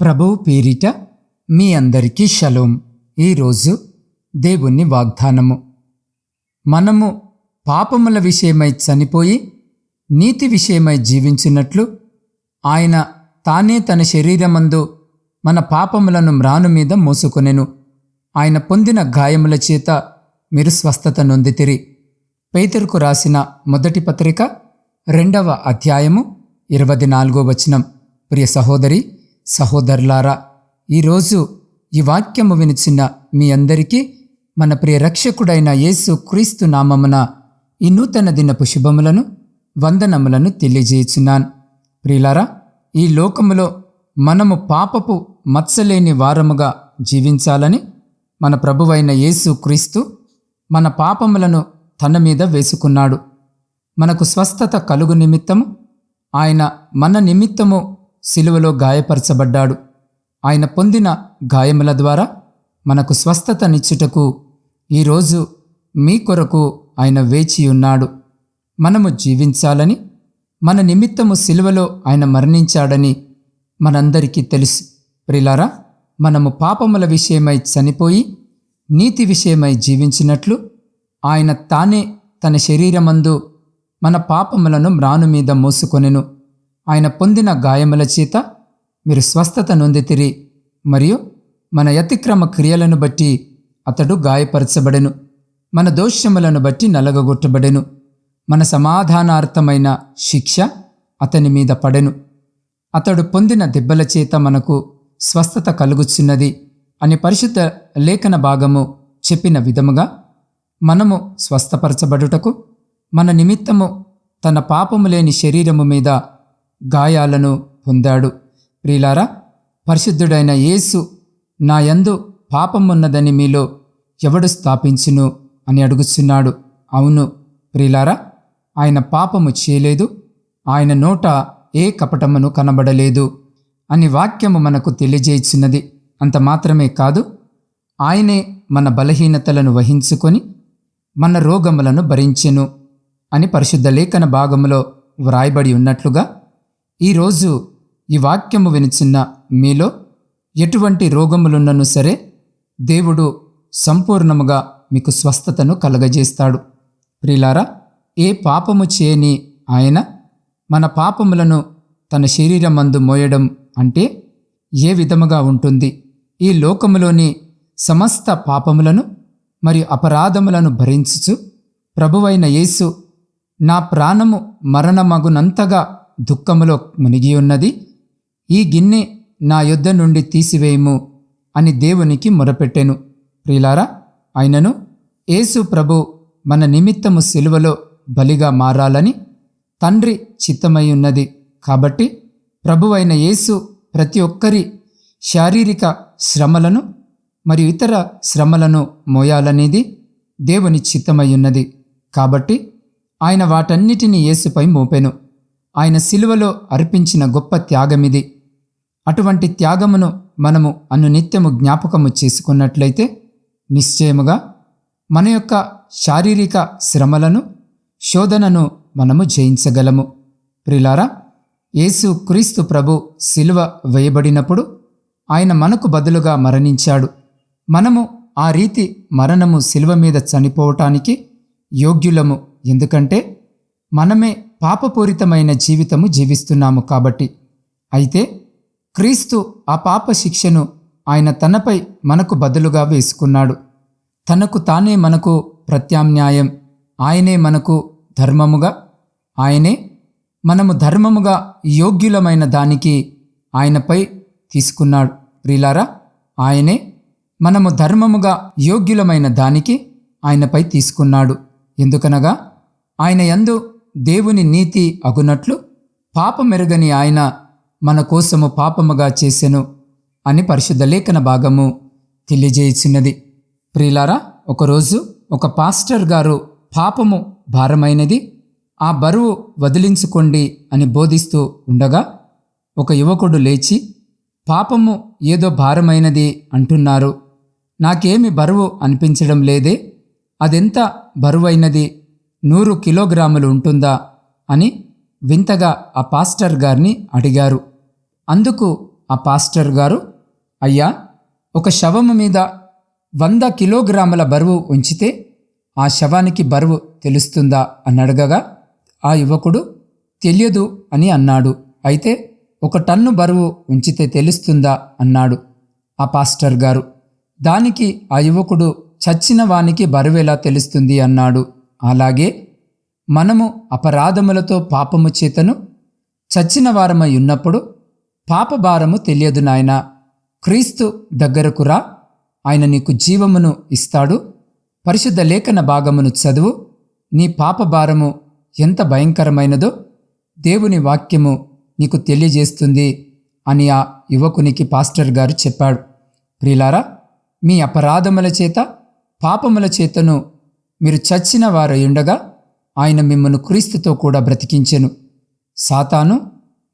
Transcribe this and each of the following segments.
ప్రభువు పేరిట మీ అందరికీ షలోం. ఈరోజు దేవుని వాగ్దానము. మనము పాపముల విషయమై చనిపోయి నీతి విషయమై జీవించినట్లు ఆయన తానే తన శరీరమందు మన పాపములను మ్రాను మీద మోసుకొనెను. ఆయన పొందిన గాయముల చేత మీరు స్వస్థత నొందితిరి. పేతురుకు రాసిన మొదటి పత్రిక రెండవ అధ్యాయము ఇరవై నాలుగో వచనం. ప్రియ సహోదరి సహోదరులారా ఈరోజు ఈ వాక్యము వినిచిన మీ అందరికీ మన ప్రియ రక్షకుడైన యేసు క్రీస్తు నామమున ఈ నూతన దినపు శుభములను వందనములను తెలియజేయుచున్నాను. ప్రియులారా ఈ లోకములో మనము పాపపు మత్సలేని వారముగా జీవించాలని మన ప్రభువైన యేసు క్రీస్తు మన పాపములను తన మీద వేసుకున్నాడు. మనకు స్వస్థత కలుగు నిమిత్తము ఆయన మన నిమిత్తము సిలువలో గాయపరచబడ్డాడు. ఆయన పొందిన గాయముల ద్వారా మనకు స్వస్థతనిచ్చుటకు ఈరోజు మీ కొరకు ఆయన వేచి ఉన్నాడు. మనము జీవించాలని మన నిమిత్తము సిలువలో ఆయన మరణించాడని మనందరికీ తెలుసు. ప్రిలారా మనము పాపముల విషయమై చనిపోయి నీతి విషయమై జీవించినట్లు ఆయన తానే తన శరీరమందు మన పాపములను మ్రాను మీద మోసుకొనెను. ఆయన పొందిన గాయముల చేత మీరు స్వస్థత నొందితిరి మరియు మన అతిక్రమ క్రియలను బట్టి అతడు గాయపరచబడెను. మన దోషములను బట్టి నలగగొట్టబడెను. మన సమాధానార్థమైన శిక్ష అతని మీద పడెను. అతడు పొందిన దెబ్బల చేత మనకు స్వస్థత కలుగుచున్నది అని పరిశుద్ధ లేఖన భాగము చెప్పిన విధముగా మనము స్వస్థపరచబడుటకు మన నిమిత్తము తన పాపము లేని శరీరము మీద గాయాలను పొందాడు. ప్రియులారా పరిశుద్ధుడైన యేసు నా యందు పాపమున్నదని మీలో ఎవడు స్థాపించును అని అడుగుచున్నాడు. అవును ప్రియులారా ఆయన పాపము చేయలేదు ఆయన నోట ఏ కపటమును కనబడలేదు అని వాక్యము మనకు తెలియజేయుచున్నది. అంత మాత్రమే కాదు ఆయనే మన బలహీనతలను వహించుకొని మన రోగములను భరించెను అని పరిశుద్ధ లేఖన భాగములో వ్రాయబడి ఉన్నట్లుగా ఈరోజు ఈ వాక్యము వినిచిన్న మీలో ఎటువంటి రోగములున్నను సరే దేవుడు సంపూర్ణముగా మీకు స్వస్థతను కలగజేస్తాడు. ప్రిలారా ఏ పాపము చేయని ఆయన మన పాపములను తన శరీరమందు మోయడం అంటే ఏ విధముగా ఉంటుంది? ఈ లోకములోని సమస్త పాపములను మరియు అపరాధములను భరించుచు ప్రభువైన యేసు నా ప్రాణము మరణమగునంతగా దుఃఖములో మునిగి ఉన్నది. ఈ గిన్నె నా యొద్ద నుండి తీసివేయము అని దేవునికి మొరపెట్టెను. ప్రియులారా ఆయనను యేసు ప్రభు మన నిమిత్తము సిలువలో బలిగా మారాలని తండ్రి చిత్తమై ఉన్నది. కాబట్టి ప్రభువైన యేసు ప్రతి ఒక్కరి శారీరక శ్రమలను మరియు ఇతర శ్రమలను మోయాలనేది దేవుని చిత్తమై ఉన్నది. కాబట్టి ఆయన వాటన్నిటినీ యేసుపై మోపెను. ఆయన శిలువలో అర్పించిన గొప్ప త్యాగమిది. అటువంటి త్యాగమును మనము అనునిత్యము జ్ఞాపకము చేసుకున్నట్లయితే నిశ్చయముగా మన యొక్క శారీరక శ్రమలను శోధనను మనము జయించగలము. ప్రిలారా యేసు క్రీస్తు ప్రభు శిలువ వేయబడినప్పుడు ఆయన మనకు బదులుగా మరణించాడు. మనము ఆ రీతి మరణము శిలువ మీద చనిపోవటానికి యోగ్యులము. ఎందుకంటే మనమే పాపపూరితమైన జీవితము జీవిస్తున్నాము కాబట్టి. అయితే క్రీస్తు ఆ పాప శిక్షను ఆయన తనపై మనకు బదులుగా వేసుకున్నాడు. తనకు తానే మనకు ప్రత్యామ్నాయం. ఆయనే మనకు ధర్మముగా ఆయనే మనము ధర్మముగా యోగ్యులమైన దానికి ఆయనపై తీసుకున్నాడు. ప్రిలారా ఆయనే మనము ధర్మముగా యోగ్యులమైన దానికి ఆయనపై తీసుకున్నాడు. ఎందుకనగా ఆయన యందు దేవుని నీతి అగునట్లు పాపమెరుగని ఆయన మన కోసము పాపముగా చేసెను అని పరిశుద్ధ లేఖన భాగము తెలియజేయుచున్నది. ప్రియులారా ఒకరోజు ఒక పాస్టర్ గారు పాపము భారమైనది ఆ బరువు వదిలించుకోండి అని బోధిస్తూ ఉండగా ఒక యువకుడు లేచి పాపము ఏదో భారమైనది అంటున్నారు. నాకేమి బరువు అనిపించడం లేదే. అదెంత బరువైనది నూరు కిలోగ్రాములు ఉంటుందా? అని వింతగా ఆ పాస్టర్ గారిని అడిగారు. అందుకు ఆ పాస్టర్ గారు అయ్యా ఒక శవము మీద వంద కిలోగ్రాముల బరువు ఉంచితే ఆ శవానికి బరువు తెలుస్తుందా? అని అడగగా ఆ యువకుడు తెలియదు అని అన్నాడు. అయితే ఒక టన్ను బరువు ఉంచితే తెలుస్తుందా? అన్నాడు ఆ పాస్టర్ గారు. దానికి ఆ యువకుడు చచ్చిన వానికి బరువెలా తెలుస్తుంది? అన్నాడు. అలాగే మనము అపరాధములతో పాపము చేతను చచ్చిన వారమై ఉన్నప్పుడు పాపభారము తెలియదు నాయన. క్రీస్తు దగ్గరకు రా. ఆయన నీకు జీవమును ఇస్తాడు. పరిశుద్ధ లేఖన భాగమును చదువు. నీ పాపభారము ఎంత భయంకరమైనదో దేవుని వాక్యము నీకు తెలియజేస్తుంది అని ఆ యువకునికి పాస్టర్ గారు చెప్పాడు. ప్రిలారా మీ అపరాధముల చేత పాపముల చేతను మీరు చచ్చిన వారై ఉండగా ఆయన మిమ్మను క్రీస్తుతో కూడా బ్రతికించెను. సాతాను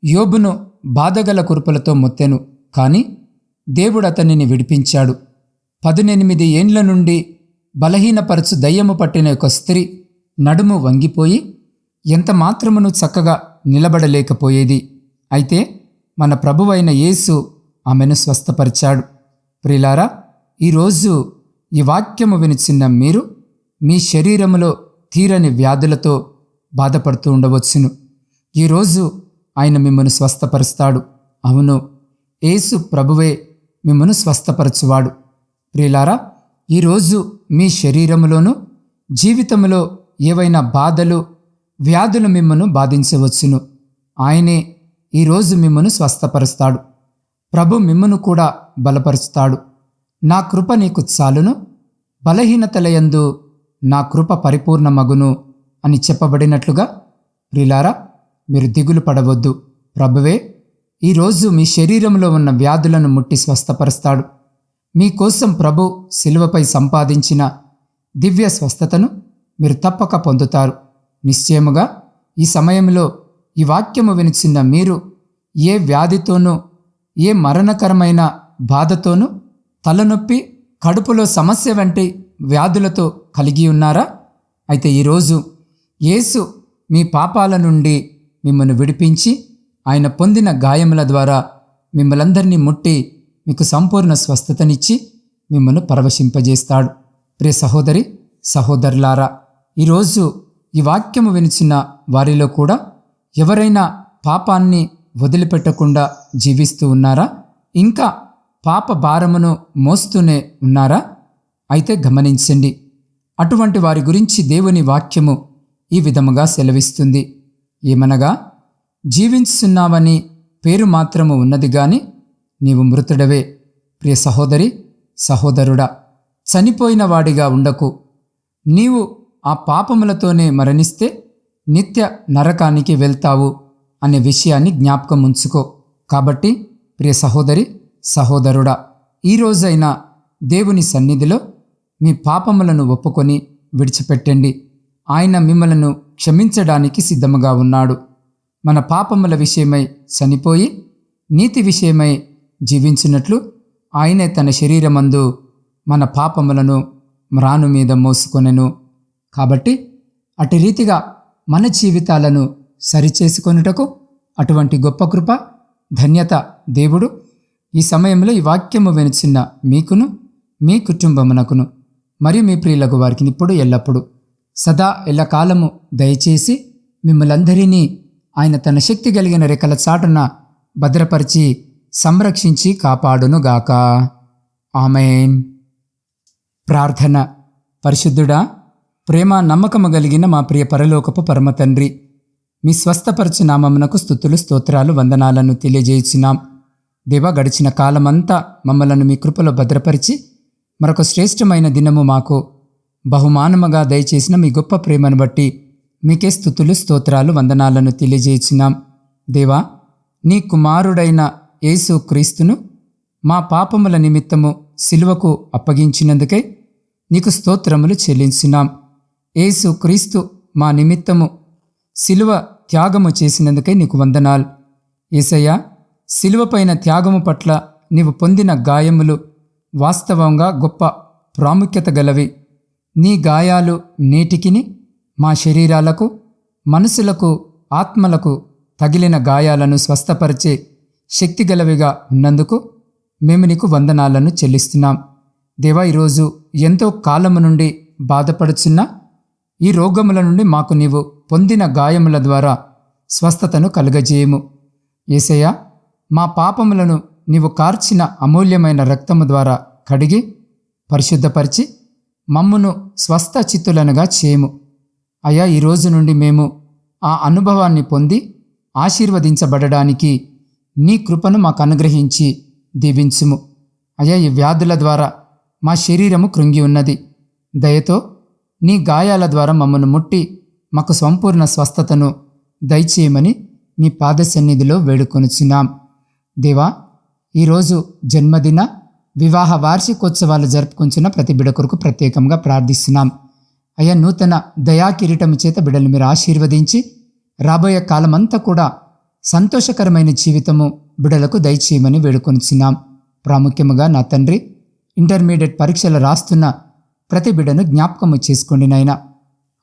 యోబును బాధగల కురుపులతో మొత్తెను. కానీ దేవుడు అతనిని విడిపించాడు. పదునెనిమిది ఏండ్ల నుండి బలహీనపరచు దయ్యము పట్టిన ఒక స్త్రీ నడుము వంగిపోయి ఎంత మాత్రమును చక్కగా నిలబడలేకపోయేది. అయితే మన ప్రభువైన యేసు ఆమెను స్వస్థపరిచాడు. ప్రిలారా ఈరోజు ఈ వాక్యము వినిచిన్న మీరు మీ శరీరములో తీరని వ్యాధులతో బాధపడుతూ ఉండవచ్చును. ఈరోజు ఆయన మిమ్మను స్వస్థపరుస్తాడు. అవును యేసు ప్రభువే మిమ్మను స్వస్థపరచువాడు. ప్రియులారా ఈరోజు మీ శరీరములోనూ జీవితంలో ఏవైనా బాధలు వ్యాధులు మిమ్మను బాధించవచ్చును. ఆయనే ఈరోజు మిమ్మను స్వస్థపరుస్తాడు. ప్రభు మిమ్మను కూడా బలపరుస్తాడు. నా కృప నీకు చాలును. బలహీనతలయందు నా కృప పరిపూర్ణ మగును అని చెప్పబడినట్లుగా ప్రిలారా మీరు దిగులు పడవద్దు. ప్రభువే ఈరోజు మీ శరీరంలో ఉన్న వ్యాధులను ముట్టి స్వస్థపరుస్తాడు. మీకోసం ప్రభు శిలువపై సంపాదించిన దివ్య స్వస్థతను మీరు తప్పక పొందుతారు. నిశ్చయముగా ఈ సమయంలో ఈ వాక్యము వినిచిన మీరు ఏ వ్యాధితోనూ ఏ మరణకరమైన బాధతోనూ తలనొప్పి కడుపులో సమస్య వంటి వ్యాధులతో కలిగి ఉన్నారా? అయితే ఈరోజు యేసు మీ పాపాల నుండి మిమ్మల్ని విడిపించి ఆయన పొందిన గాయముల ద్వారా మిమ్మలందరినీ ముట్టి మీకు సంపూర్ణ స్వస్థతనిచ్చి మిమ్మల్ని పరవశింపజేస్తాడు. ప్రియ సహోదరి సహోదరులారా ఈరోజు ఈ వాక్యము వినిచిన వారిలో కూడా ఎవరైనా పాపాన్ని వదిలిపెట్టకుండా జీవిస్తూ ఉన్నారా? ఇంకా పాప భారమును మోస్తూనే ఉన్నారా? అయితే గమనించండి. అటువంటి వారి గురించి దేవుని వాక్యము ఈ విధముగా సెలవిస్తుంది. ఏమనగా జీవించున్నావని పేరు మాత్రము ఉన్నది గాని నీవు మృతుడవే. ప్రియ సహోదరి సహోదరుడా చనిపోయిన వాడిగా ఉండకు. నీవు ఆ పాపములతోనే మరణిస్తే నిత్య నరకానికి వెళ్తావు అనే విషయాన్ని జ్ఞాపకం ఉంచుకో. కాబట్టి ప్రియ సహోదరి సహోదరుడా ఈరోజైనా దేవుని సన్నిధిలో మీ పాపములను ఒప్పుకొని విడిచిపెట్టండి. ఆయన మిమ్మలను క్షమించడానికి సిద్ధముగా ఉన్నాడు. మన పాపముల విషయమై చనిపోయి నీతి విషయమై జీవించినట్లు ఆయనే తన శరీరమందు మన పాపములను మ్రాను మీద మోసుకొనెను. కాబట్టి అటు రీతిగా మన జీవితాలను సరిచేసుకొనుటకు అటువంటి గొప్ప కృప ధన్యత దేవుడు ఈ సమయంలో ఈ వాక్యము వెనుచున్న మీకును మీ కుటుంబమునకును మరియు మీ ప్రియులకు వారికి ఇప్పుడు ఎల్లప్పుడు సదా ఎల్లకాలము దయచేసి మిమ్మలందరినీ ఆయన తన శక్తి కలిగిన రెక్కల చాటున భద్రపరిచి సంరక్షించి కాపాడునుగాక. ఆమెన్. ప్రార్థన. పరిశుద్ధుడా ప్రేమ నమ్మకము కలిగిన మా ప్రియ పరలోకపు పరమతండ్రి మీ స్వస్థపరచు నామమునకు స్థుతులు స్తోత్రాలు వందనాలను తెలియజేయుచున్నాం. దేవ గడిచిన కాలమంతా మమ్మలను మీ కృపలో భద్రపరిచి మరొక శ్రేష్టమైన దినము మాకు బహుమానముగా దయచేసిన మీ గొప్ప ప్రేమను బట్టి మీకే స్థుతులు స్తోత్రాలు వందనాలను తెలియజేసినాం దేవా నీ కుమారుడైన యేసు క్రీస్తును మా పాపముల నిమిత్తము సిలువకు అప్పగించినందుకై నీకు స్తోత్రములు చెల్లించినాం యేసు క్రీస్తు మా నిమిత్తము సిలువ త్యాగము చేసినందుకై నీకు వందనాలు. ఏసయ్యా శిలువపైన త్యాగము పట్ల నీవు పొందిన గాయములు వాస్తవంగా గొప్ప ప్రాముఖ్యత గలవి. నీ గాయాలు నేటికిని మా శరీరాలకు మనసులకు ఆత్మలకు తగిలిన గాయాలను స్వస్థపరిచే శక్తిగలవిగా ఉన్నందుకు మేము నీకు వందనాలను చెల్లిస్తున్నాం. దేవా ఈరోజు ఎంతో కాలము నుండి బాధపడుచున్న ఈ రోగముల నుండి మాకు నీవు పొందిన గాయముల ద్వారా స్వస్థతను కలుగజేయము. ఏసయ్యా మా పాపములను నీవు కార్చిన అమూల్యమైన రక్తము ద్వారా కడిగి పరిశుద్ధపరిచి మమ్మును స్వస్థ చిత్తులనుగా చేయము. అయా ఈ రోజు నుండి మేము ఆ అనుభవాన్ని పొంది ఆశీర్వదించబడడానికి నీ కృపను మాకు అనుగ్రహించి దీవించుము. అయా ఈ వ్యాధుల ద్వారా మా శరీరము కృంగి ఉన్నది. దయతో నీ గాయాల ద్వారా మమ్మను ముట్టి మాకు సంపూర్ణ స్వస్థతను దయచేయమని నీ పాద సన్నిధిలో వేడుకొనుచున్నాం. దేవా ఈరోజు జన్మదిన వివాహ వార్షికోత్సవాలు జరుపుకుంటున్న ప్రతి బిడ కొరకు ప్రత్యేకంగా ప్రార్థిస్తున్నాం. అయ్యా నూతన దయాకిరీటము చేత బిడ్డలు మీరు ఆశీర్వదించి రాబోయే కాలమంతా కూడా సంతోషకరమైన జీవితము బిడలకు దయచేయమని వేడుకొనిచున్నాం. ప్రాముఖ్యముగా నా తండ్రి ఇంటర్మీడియట్ పరీక్షలు రాస్తున్న ప్రతి బిడ్డను జ్ఞాపకము చేసుకోండి నాయన.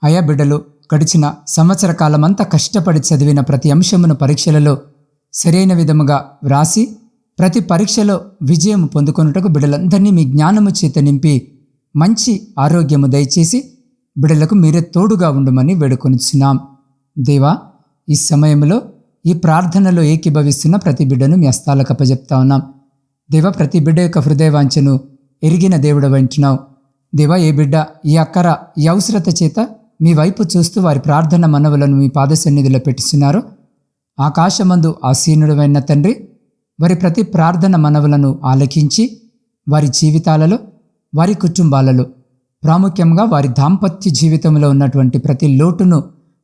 అయా బిడ్డలు గడిచిన సంవత్సర కాలమంతా కష్టపడి చదివిన ప్రతి అంశమును పరీక్షలలో సరైన విధముగా వ్రాసి ప్రతి పరీక్షలో విజయం పొందుకొనుటకు బిడ్డలందరినీ మీ జ్ఞానము చేత నింపి మంచి ఆరోగ్యము దయచేసి బిడ్డలకు మీరే తోడుగా ఉండమని వేడుకొనిచున్నాం. దేవా ఈ సమయంలో ఈ ప్రార్థనలో ఏకీభవిస్తున్న ప్రతి బిడ్డను మీ హస్తాలకు అప్పజెప్తా ఉన్నాం. దేవ ప్రతి బిడ్డ యొక్క హృదయవాంఛను ఎరిగిన దేవుడు వింటున్నావు దేవా ఏ బిడ్డ ఈ అక్కర ఈ అవసరత చేత మీ వైపు చూస్తూ వారి ప్రార్థన మనవులను మీ పాద సన్నిధిలో పెట్టిస్తున్నారు ఆకాశమందు ఆసీనుడమైన తండ్రి వారి ప్రతి ప్రార్థన మనవులను ఆలకించి వారి జీవితాలలో వారి కుటుంబాలలో ప్రాముఖ్యంగా వారి దాంపత్య జీవితంలో ఉన్నటువంటి ప్రతి లోటును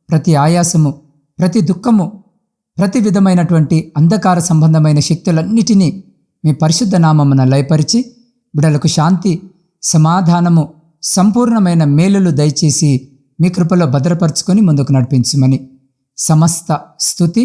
ప్రతి ఆయాసము ప్రతి దుఃఖము ప్రతి విధమైనటువంటి అంధకార సంబంధమైన శక్తులన్నిటినీ మీ పరిశుద్ధ నామమున లయపరిచి బిడలకు శాంతి సమాధానము సంపూర్ణమైన మేలులు దయచేసి మీ కృపలో భద్రపరుచుకొని ముందుకు నడిపించమని సమస్త స్థుతి